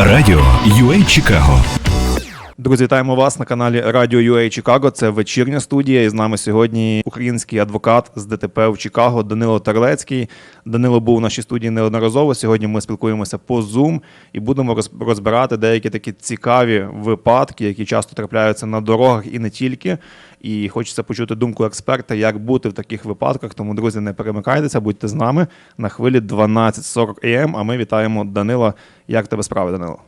Радіо UA Чикаго. Друзі, вітаємо вас на каналі Радіо UA Чикаго. Це вечірня студія. І з нами сьогодні український адвокат з ДТП в Чикаго Данило Терлецький. Данило був у нашій студії неодноразово. Сьогодні ми спілкуємося по Zoom і будемо розбирати деякі такі цікаві випадки, які часто трапляються на дорогах і не тільки. І хочеться почути думку експерта, як бути в таких випадках. Тому, друзі, не перемикайтеся, будьте з нами на хвилі 12.40 AM, А ми вітаємо Данила. Як тебе справи, Данило?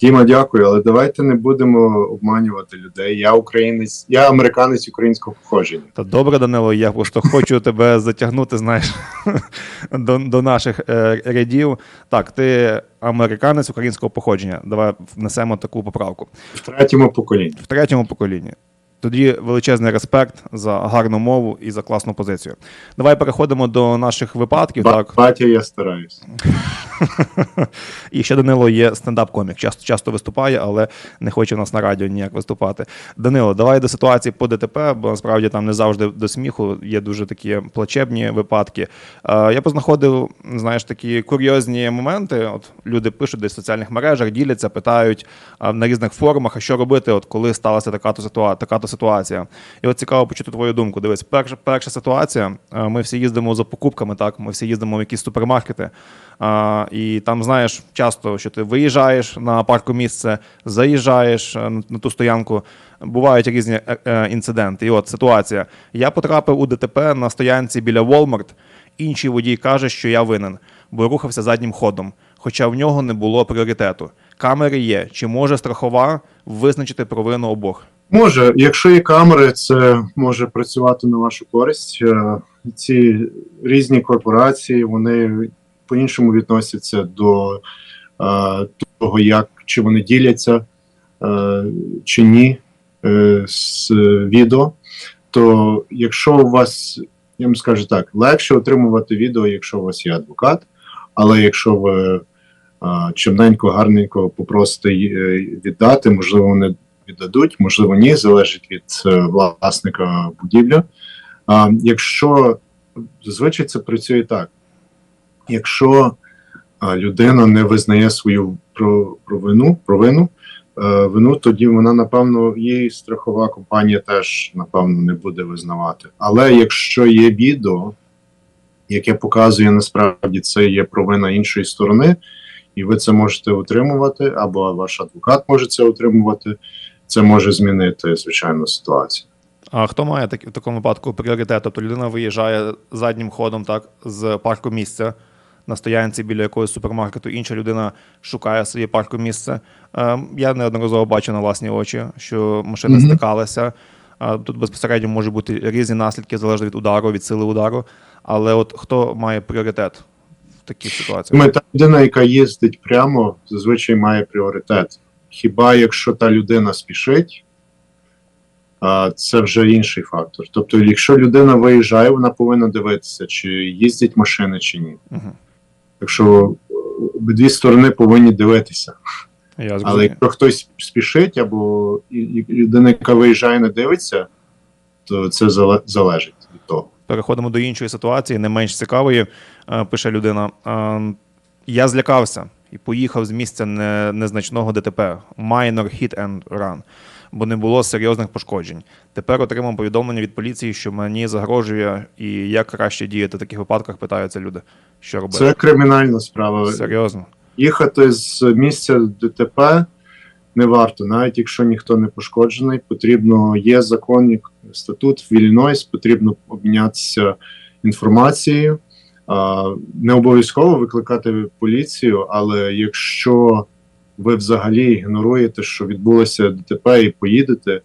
Діма, дякую, але давайте не будемо обманювати людей. Я українець, я американець українського походження. Та добре, Данило, я просто хочу тебе затягнути, знаєш, до, до наших е, рядів. Так, ти американець українського походження. Давай внесемо таку поправку. В третьому поколінні. В третьому поколінні. Тоді величезний респект за гарну мову і за класну позицію. Давай переходимо до наших випадків. Ба- Так, Батя, я стараюсь. і ще Данило є стендап-комік. Часто часто виступає, але не хоче в нас на радіо ніяк виступати. Данило, давай до ситуації по ДТП, бо насправді там не завжди до сміху є дуже такі плачебні випадки. Е, я познаходив, знаєш, такі курйозні моменти. От люди пишуть десь в соціальних мережах, діляться, питають на різних форумах, а що робити, от коли сталася така то ситуація, така то ситуація. І от цікаво почути твою думку. Дивись, перша, перша ситуація. е, Ми всі їздимо за покупками, так ми всі їздимо в якісь супермаркети. І там знаєш часто, що ти виїжджаєш на парку місце, заїжджаєш е, на, ту стоянку. Бувають різні е, е, інциденти. І от ситуація. Я потрапив у ДТП на стоянці біля Walmart. Інший водій каже, що я винен, бо рухався заднім ходом, хоча в нього не було пріоритету. Камери є. Чи може страхова визначити провину обох? Може, якщо є камери, це може працювати на вашу користь. Ці різні корпорації вони по-іншому відносяться до е, того, як чи вони діляться е, чи ні е, з відео. То якщо у вас, я вам скажу так, легше отримувати відео, якщо у вас є адвокат, але якщо ви а, чимненько, гарненько попросите е, віддати, можливо, вони віддадуть, можливо, ні, залежить від е, власника будівлі. А, якщо зазвичай це працює так, якщо людина не визнає свою провину, провину, е, вину, тоді вона, напевно, її страхова компанія теж, напевно, не буде визнавати. Але якщо є відео, яке показує насправді це є провина іншої сторони, і ви це можете отримувати, або ваш адвокат може це отримувати, це може змінити звичайно ситуацію. А хто має так, в такому випадку пріоритет? Тобто людина виїжджає заднім ходом так, з парку місця на стоянці біля якогось супермаркету, інша людина шукає своє парку місце. Е, я неодноразово бачу на власні очі, що машини Мгм. стикалися. Е, тут безпосередньо можуть бути різні наслідки, залежно від удару, від сили удару. Але от хто має пріоритет в таких ситуаціях? Ми та людина, яка їздить прямо, зазвичай має пріоритет. Хіба якщо та людина спішить, це вже інший фактор. Тобто, якщо людина виїжджає, вона повинна дивитися, чи їздять машини, чи ні. Так що е, обидві сторони повинні дивитися. Я Але якщо хтось спішить, або людина, яка виїжджає, не дивиться, то це залежить від того. Переходимо до іншої ситуації, не менш цікавої. Е, Пише людина: е, я злякався і поїхав з місця незначного ДТП minor hit and run, бо не було серйозних пошкоджень. Тепер отримав повідомлення від поліції, що мені загрожує, і як краще діяти в таких випадках, питаються люди. Що робити? Це кримінальна справа. Серйозно. Їхати з місця ДТП не варто, навіть якщо ніхто не пошкоджений. Потрібно є законний статут в Іллінойс, потрібно обмінятися інформацією. Не обов'язково викликати поліцію, але якщо ви взагалі ігноруєте, що відбулося ДТП і поїдете,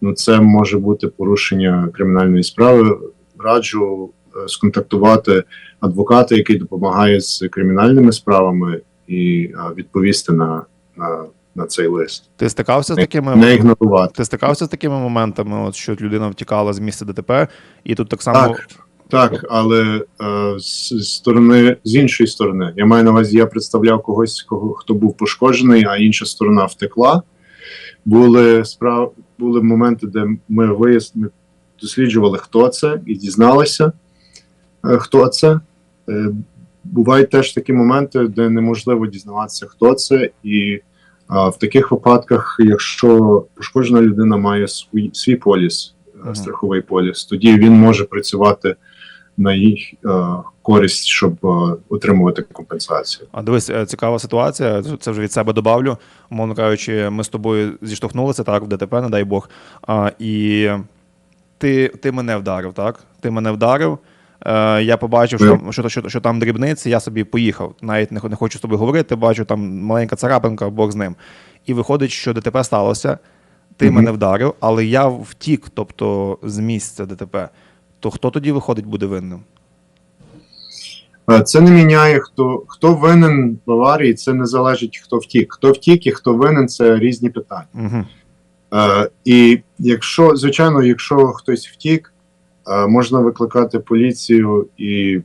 ну це може бути порушення кримінальної справи. Раджу е, сконтактувати адвоката, який допомагає з кримінальними справами, і відповісти на, на, на цей лист. Ти стикався з такими не ігнорувати. ти стикався з такими моментами, от, що людина втікала з місця ДТП, і тут так само Так, так, але е, з, з сторони, з іншої сторони, я маю на увазі, я представляв когось, кого хто був пошкоджений, а інша сторона втекла. Були справ, були моменти, де ми вияс... ми досліджували, хто це, і дізналися, е, хто це. Е, бувають теж такі моменти, де неможливо дізнаватися, хто це, і а, в таких випадках, якщо пошкоджена людина має свій, свій поліс, е, страховий поліс, тоді він може працювати на їх е, користь, щоб е, отримувати компенсацію. А дивись, е, цікава ситуація. Це вже від себе добавлю. Умовно кажучи, ми з тобою зіштовхнулися так в ДТП, не дай Бог. А, і ти, ти мене вдарив, так? Ти мене вдарив. Я побачив, що, що, що, що там дрібниці, я собі поїхав. Навіть не, не хочу з тобою говорити, бачу там маленька царапинка, Бог з ним. І виходить, що ДТП сталося, ти Мгм. мене вдарив, але я втік, тобто з місця ДТП. То хто тоді виходить буде винним? Е, Це не міняє хто хто винен в аварії. Це не залежить хто втік. Хто втік і хто винен це різні питання. Угу. Е, і якщо, звичайно, якщо хтось втік, е, можна викликати поліцію і е,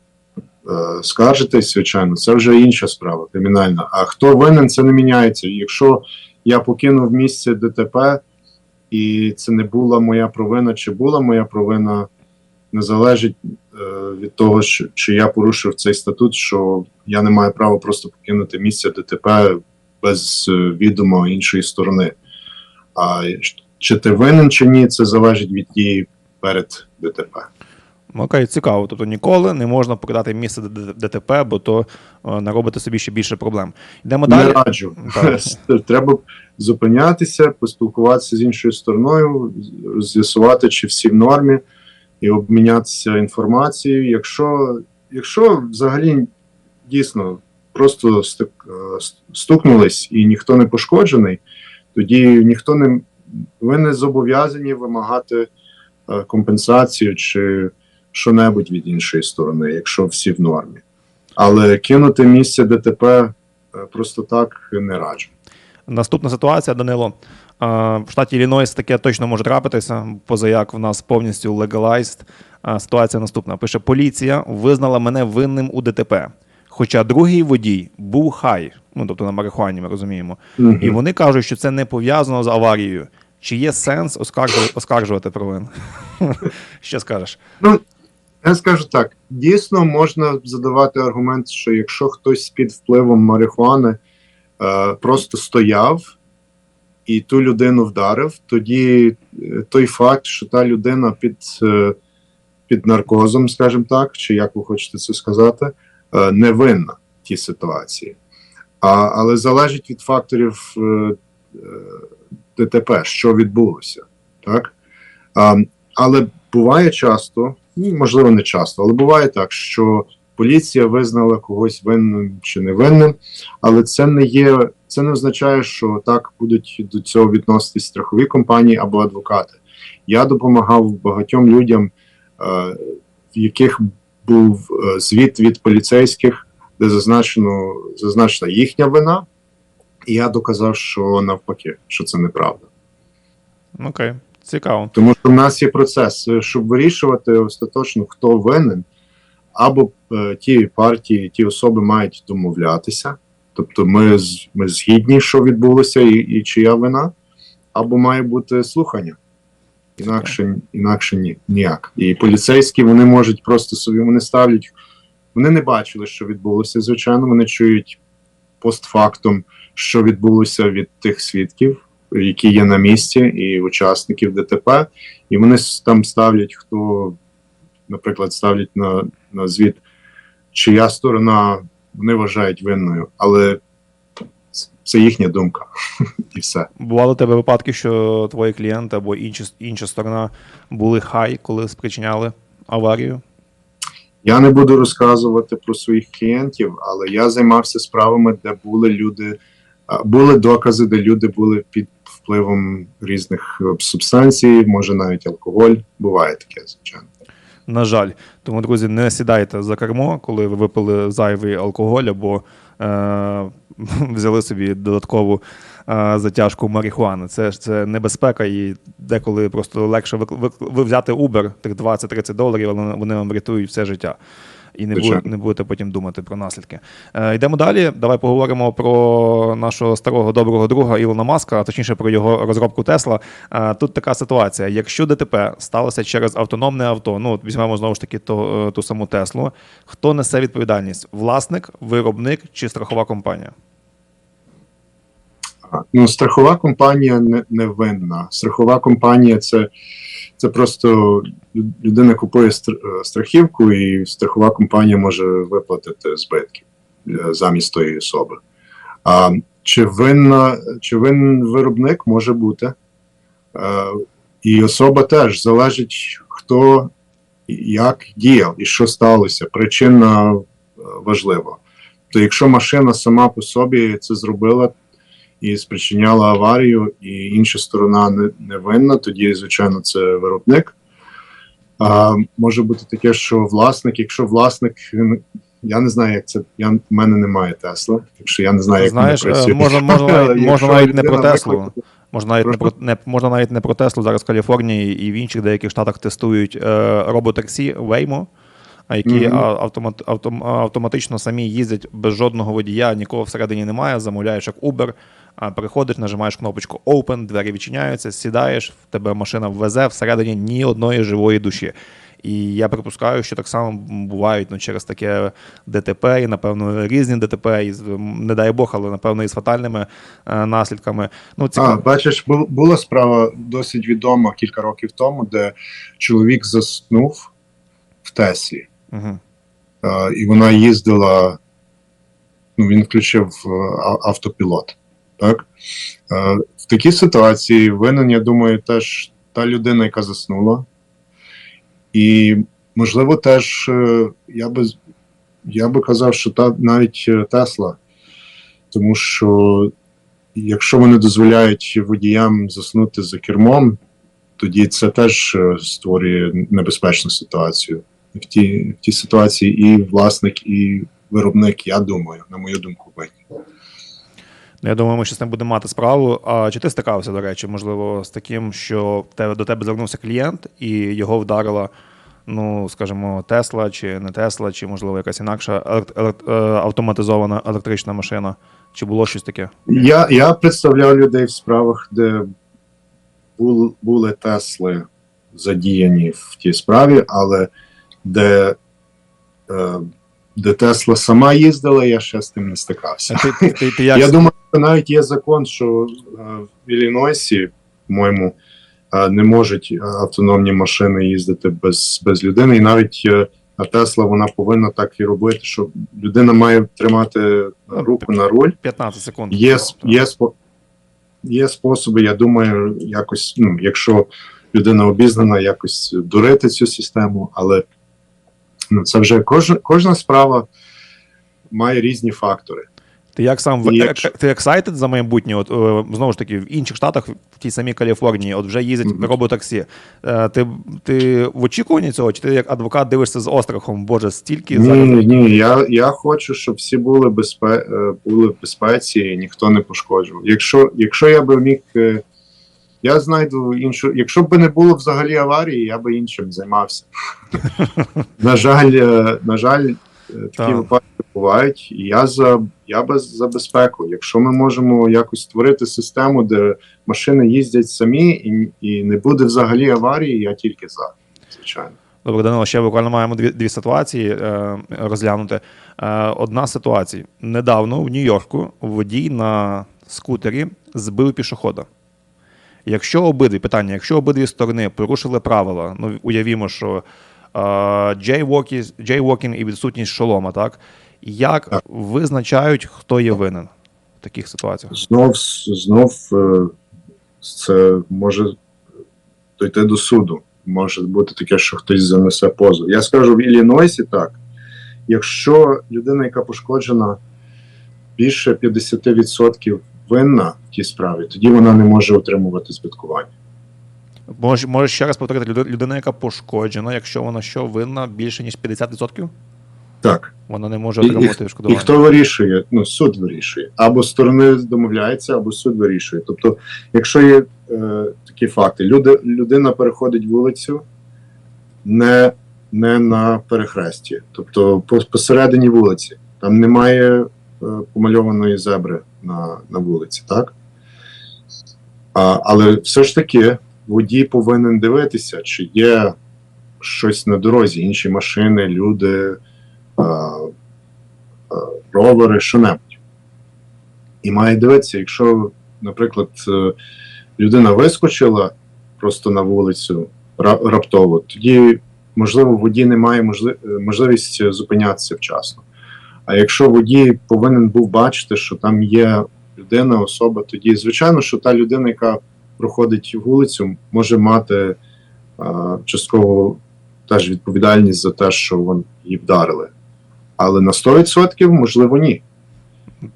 скаржитись, звичайно, це вже інша справа кримінальна. А хто винен, це не міняється. Якщо я покинув місце ДТП, і це не була моя провина, чи була моя провина, не залежить е, від того, що, чи я порушив цей статут, що я не маю права просто покинути місце ДТП без е, відома іншої сторони. А чи ти винен чи ні, це залежить від дії перед ДТП. Окей, цікаво. Тобто ніколи не можна покидати місце ДТП, бо то е, наробити собі ще більше проблем. Йдемо Не далі. раджу. Так. Треба зупинятися, поспілкуватися з іншою стороною, з'ясувати, чи всі в нормі, і обмінятися інформацією. Якщо, якщо взагалі дійсно просто е, стукнулись і ніхто не пошкоджений, тоді ніхто не ви не зобов'язані вимагати е, компенсацію чи що-небудь від іншої сторони, якщо всі в нормі. Але кинути місце ДТП е, просто так не раджу. Наступна ситуація, Данило. В штаті Іллінойс таке точно може трапитися, позаяк в нас повністю. Е, Ситуація наступна. Пише: поліція визнала мене винним у ДТП. Хоча другий водій був хай, ну тобто на марихуані, ми розуміємо. Мгм. І вони кажуть, що це не пов'язано з аварією. Чи є сенс оскаржувати, оскаржувати провину? Що скажеш? Ну, я скажу так: дійсно можна задавати аргумент, що якщо хтось під впливом марихуани е, просто стояв і ту людину вдарив, тоді е, той факт, що та людина під, е, під наркозом, скажімо так, чи як ви хочете це сказати, е, не винна в тій ситуації. А, але залежить від факторів ДТП, що відбулося. Так? А, але буває часто, ну, можливо, не часто, але буває так, що поліція визнала когось винним чи невинним, але це не є, це не означає, що так будуть до цього відноситись страхові компанії або адвокати. Я допомагав багатьом людям, е, в яких був е, звіт від поліцейських, де зазначено зазначена їхня вина, і я доказав, що навпаки, що це неправда. Окей, цікаво. Тому що в нас є процес, щоб вирішувати остаточно, хто винен, або е, ті партії, ті особи мають домовлятися. Тобто ми, ми згідні, що відбулося, і, і чия вина, або має бути слухання. Інакше, інакше ні, ніяк. І поліцейські вони можуть просто собі вони ставлять. Вони не бачили, що відбулося, звичайно, вони чують постфактум, що відбулося від тих свідків, які є на місці, і учасників ДТП, і вони там ставлять, хто, наприклад, ставлять на, на звіт, чия сторона вони вважають винною, але це їхня думка, і все. Бували у тебе випадки, що твої клієнти або інші, інша сторона були хай, коли спричиняли аварію? Я не буду розказувати про своїх клієнтів, але я займався справами, де були люди, були докази, де люди були під впливом різних е, субстанцій, може навіть алкоголь. Буває таке, звичайно. На жаль. Тому, друзі, не сідайте за кермо, коли ви випили зайвий алкоголь або е- взяли собі додаткову е- затяжку марихуани. Це, ж- це небезпека, і деколи просто легше ви, ви, ви взяти Uber, тих 20-30 доларів, але вони вам рятують все життя. І не, буде, не будете потім думати про наслідки. Е, йдемо далі. Давай поговоримо про нашого старого доброго друга Ілона Маска, а точніше про його розробку Тесла. Е, тут така ситуація: якщо ДТП сталося через автономне авто, ну візьмемо знову ж таки ту, е, ту саму Теслу, хто несе відповідальність? Власник, виробник чи страхова компанія? А, Ну, страхова компанія не, не винна. Страхова компанія це, це просто людина купує е, страхівку, і страхова компанія може виплатити збитки е, замість тої особи. А чи винна, чи винен виробник може бути? Е, і особа теж залежить, хто як діяв і що сталося. Причина важлива. То якщо машина сама по собі це зробила, і спричиняла аварію, і інша сторона не, не винна, тоді, звичайно, це виробник. А, може бути таке, що власник, якщо власник, він, я не знаю, як це. Я, в мене немає Тесла, так що я не знаю, як Знаєш, воно е, працює. можна, можна, навіть, можна Якщо навіть не про Теслу. Можна навіть, не про, не, можна навіть не про Теслу. Зараз в Каліфорнії і в інших деяких штатах тестують е, роботаксі Waymo, які Мгм. а, автомат, автом, автоматично самі їздять без жодного водія, нікого всередині немає, замовляєш як Uber, приходиш, нажимаєш кнопочку Open, двері відчиняються, сідаєш, в тебе машина везе всередині ні одної живої душі. І я припускаю, що так само бувають ну, через таке ДТП, і, напевно, різні ДТП, і, не дай Бог, але напевно і з фатальними е, наслідками. Ну, А, бачиш, бу- була справа досить відома кілька років тому, де чоловік заснув в Теслі. І вона їздила. Ну, він включив е, автопілот. Так? Е, в такій ситуації винен, я думаю, теж та людина, яка заснула. І, можливо, теж е, я би, я би казав, що та, навіть Тесла. Тому що якщо вони дозволяють водіям заснути за кермом, тоді це теж створює небезпечну ситуацію в тій, в тій ситуації і власник, і виробник, я думаю, на мою думку, винні. Я думаю, ми з ним будемо мати справу. А чи ти стикався, до речі, можливо, з таким, що тебе, до тебе звернувся клієнт і його вдарила, ну, скажімо, Тесла, чи не Тесла, чи, можливо, якась інакша е, автоматизована електрична машина? Чи було щось таке? Я, я представляв людей в справах, де були Тесли задіяні в тій справі, але де, е, де Тесла сама їздила, я ще з тим не стикався. Ти, ти, ти, ти як... Я думаю, що навіть є закон, що е, в Іллінойсі, по-моєму, е, не можуть автономні машини їздити без, без людини. І навіть а Тесла вона повинна так і робити, що людина має тримати руку на руль. 15 секунд. Є, є, є способи, я думаю, якось, ну, якщо людина обізнана, якось дурити цю систему, але ну, це вже кожна, кожна справа має різні фактори. Ти як сам І якщо- ти excited за майбутнє? От е, знову ж таки, в інших штатах, в тій самій Каліфорнії, от вже їздять Мгм. роботаксі. Е, Ти, ти в очікуванні цього, чи ти як адвокат дивишся з острахом? Боже, стільки Ні, зараз. ні, я, я хочу, щоб всі були, безпе, е, були в безпеці і ніхто не пошкоджував. Якщо, якщо я би міг. Я знайду іншу. Якщо б не було взагалі аварії, я би іншим займався. на жаль, е, на жаль, е, такі випадки бувають, і я за я би за безпеку. Якщо ми можемо якось створити систему, де машини їздять самі і, і не буде взагалі аварії, я тільки за. Звичайно. Добре, Данило, ще буквально маємо дві, дві ситуації е, розглянути. Е, одна з ситуацій. Недавно в Нью-Йорку водій на скутері збив пішохода. Якщо обидві питання, якщо обидві сторони порушили правила, ну уявімо, що джейвокінг, джейвокінг і відсутність шолома, так? Як Так. визначають, хто є винен в таких ситуаціях? Знов знов е, це може дойти до суду. Може бути таке, що хтось занесе позов. Я скажу в Іллінойсі так. Якщо людина, яка пошкоджена, більше 50% винна в тій справі, тоді вона не може отримувати збиткування. Можеш, можеш ще раз повторити, людина, яка пошкоджена, якщо вона що винна більше, ніж 50%, Так. вона не може І- і- отримати І хто вирішує? Ну, суд вирішує. Або сторони домовляються, або суд вирішує. Тобто, якщо є е, такі факти, люди, людина переходить вулицю, не не на перехресті, тобто посередині вулиці. Там немає е, помальованої зебри на, на вулиці, так? А, але все ж таки водій повинен дивитися, чи є щось на дорозі, інші машини, люди, а, а, ровери, що-небудь. І має дивитися, якщо, наприклад, е, людина вискочила просто на вулицю раптово, тоді, можливо, водій не має е, можливість зупинятися вчасно. А якщо водій повинен був бачити, що там є людина, особа, тоді, звичайно, що та людина, яка проходить вулицю, може мати а, частково теж відповідальність за те, що вон її вдарили. Але на 100% можливо ні.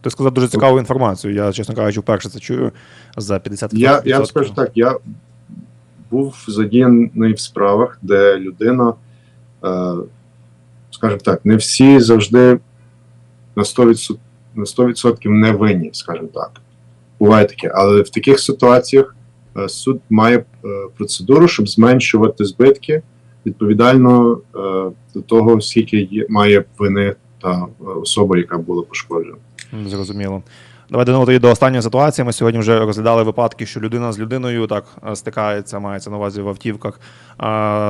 Ти сказав дуже цікаву інформацію. Я, чесно кажучи, вперше це чую за 50 Я, я вам скажу так, я був задіяний в справах, де людина, е, скажімо так, не всі завжди на 100%, на 100% не винні, скажімо так. Буває таке. Але в таких ситуаціях е, суд має е, процедуру, щоб зменшувати збитки відповідально е, до того, скільки має вини та особа, яка була пошкоджена. Зрозуміло. Давай Данило, тоді до останньої ситуації. Ми сьогодні вже розглядали випадки, що людина з людиною так е, стикається, мається на увазі в автівках.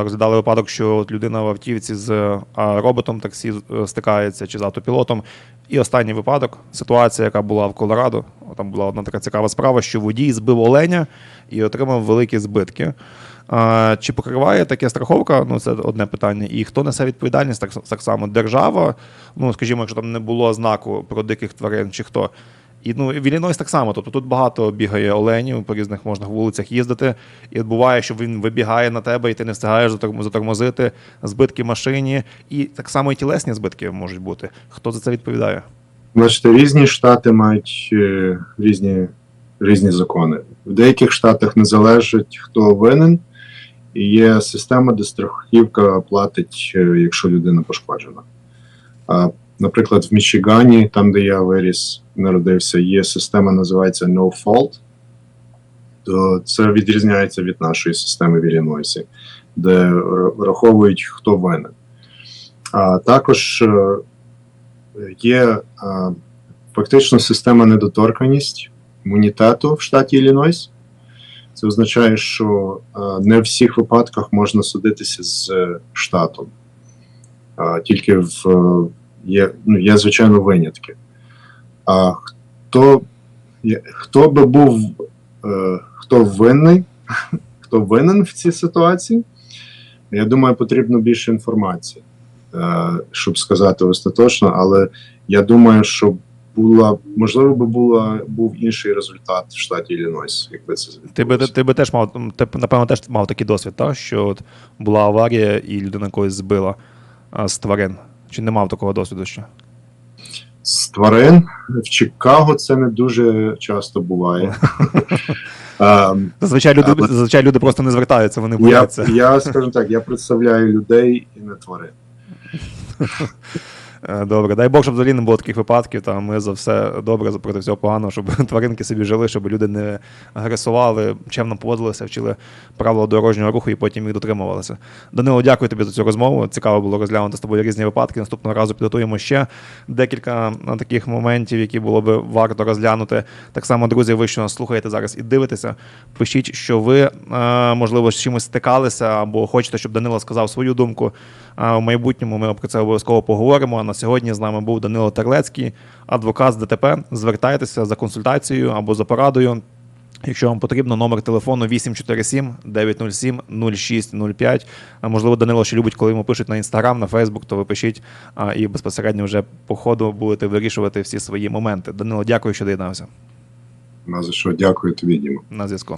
Розглядали випадок, що людина в автівці з роботом таксі е, стикається чи з автопілотом. І останній випадок ситуація, яка була в Колорадо. Там була одна така цікава справа, що водій збив оленя і отримав великі збитки. Чи покриває таке страховка? Ну, це одне питання. І хто несе відповідальність? Так, так само держава. Ну, скажімо, якщо там не було знаку про диких тварин, чи хто. І ну, в Іллінойс так само. Тобто тут багато бігає оленів, по різних можна вулицях їздити. І буває, що він вибігає на тебе, і ти не встигаєш затормозити, збитки машині. І так само і тілесні збитки можуть бути. Хто за це відповідає? Бачите, різні штати мають е, різні, різні закони. В деяких штатах не залежить, хто винен, і є система, де страхівка платить, е, якщо людина пошкоджена. Наприклад, в Мічигані, там, де я виріс, народився, є система, називається No Fault. То це відрізняється від нашої системи в Іллінойсі, де враховують, хто винен. А також е, є а, фактично система недоторканість імунітету в штаті Іллінойс. Це означає, що а, не в всіх випадках можна судитися з е, штатом. А, тільки в е, є, ну, є звичайно винятки. А хто, хто би був, е, хто винний, хто винен в цій ситуації, я думаю, потрібно більше інформації е, щоб сказати остаточно, але я думаю, що була можливо би була був інший результат в штаті Іллінойс, якби це Ти би, ти би теж мав, ти, напевно, теж мав такий досвід, так? що от була аварія і людина когось збила а, з тварин. Чи не мав такого досвіду ще? з тварин в Чикаго це не дуже часто буває. Ем, Зазвичай люди, зазвичай люди просто не звертаються, вони Я, бояться. я скажу так, я представляю людей і не тварин. Е, Добре, дай Бог, щоб взагалі не було таких випадків. Там ми за все добре, проти всього поганого, щоб тваринки собі жили, щоб люди не агресували, чемно поводилися, вчили правила дорожнього руху і потім їх дотримувалися. Данило, дякую тобі за цю розмову. Цікаво було розглянути з тобою різні випадки. Наступного разу підготуємо ще декілька таких моментів, які було би варто розглянути. Так само, друзі, ви що нас слухаєте зараз і дивитеся. Пишіть, що ви е, можливо з чимось стикалися або хочете, щоб Данило сказав свою думку. А в майбутньому ми про це обов'язково поговоримо. А на сьогодні з нами був Данило Терлецький, адвокат з ДТП. Звертайтеся за консультацією або за порадою. Якщо вам потрібно, номер телефону 847 907 0605. Можливо, Данило ще любить, коли йому пишуть на інстаграм, на Фейсбук, то ви пишіть і безпосередньо вже по ходу будете вирішувати всі свої моменти. Данило, дякую, що доєднався На за що дякую тобі, Діма. на зв'язку.